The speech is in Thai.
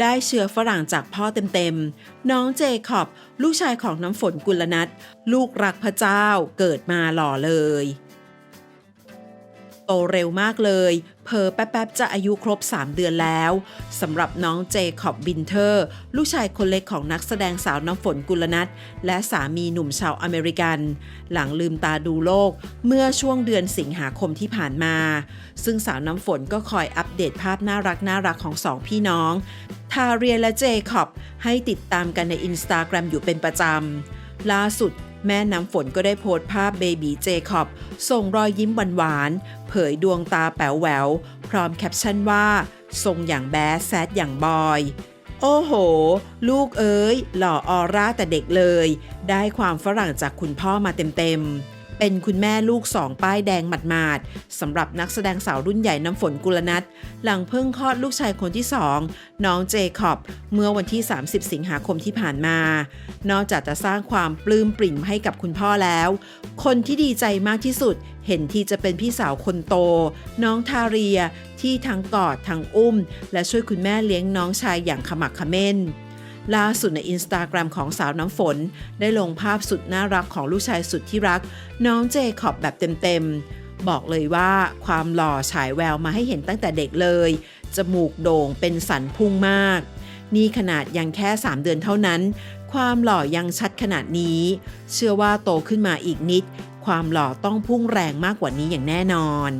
ได้เชื้อฝรั่งจากพ่อเต็มๆ น้องเจคอบ ลูกชายของน้ำฝนกุลนัท ลูกรักพระเจ้าเกิดมาหล่อเลย โตเร็วมากเลย เพอแป๊บๆจะอายุครบ 3 เดือนแล้วสำหรับน้องเจคอบบินเทอร์ ลูกชายคนเล็กของนักแสดงสาวน้ำฝนกุลนัทและสามีหนุ่มชาวอเมริกัน หลังลืมตาดูโลกเมื่อช่วงเดือนสิงหาคมที่ผ่านมา ซึ่งสาวน้ำฝนก็คอยอัปเดตภาพน่ารักน่ารักของสองพี่น้องทาเรียและเจคอบให้ติดตามกันในอินสตาแกรมอยู่เป็นประจำล่าสุด แม่น้ำฝนก็ได้โพสต์ภาพเบบีเจคอบ ส่งรอยยิ้มหวานๆ เผยดวงตาแป๋วแหวว พร้อมแคปชั่นว่า ทรงอย่างแบสแซดอย่างบอย โอ้โห ลูกเอ้ย หล่อออร่าแต่เด็กเลย ได้ความฝรั่งจากคุณพ่อมาเต็มๆ เป็นคุณแม่ลูกสองป้ายแดงหมาดๆสำหรับนักแสดงสาวรุ่นใหญ่น้ำฝนกุลนัทหลังเพิ่งคลอดลูกชายคนที่สองน้องเจคอบเมื่อวันที่ 30 สิงหาคมที่ผ่านมา นอกจากจะสร้างความปลื้มปริ่มให้กับคุณพ่อแล้ว คนที่ดีใจมากที่สุด เห็นที่จะเป็นพี่สาวคนโต น้องทาเรียที่ทั้งกอดทั้งอุ้ม และช่วยคุณแม่เลี้ยงน้องชายอย่างขมักเขม้น ล่าสุดในอินสตาแกรมของสาวน้ำฝน ได้ลงภาพสุดน่ารักของลูกชายสุดที่รัก น้องเจคอบแบบเต็มๆ บอกเลยว่าความหล่อฉายแววมาให้เห็นตั้งแต่เด็กเลย จมูกโด่งเป็นสันพุ่งมาก นี่ขนาดยังแค่ 3 เดือนเท่านั้น ความหล่อยังชัดขนาดนี้ เชื่อว่าโตขึ้นมาอีกนิด ความหล่อต้องพุ่งแรงมากกว่านี้อย่างแน่นอน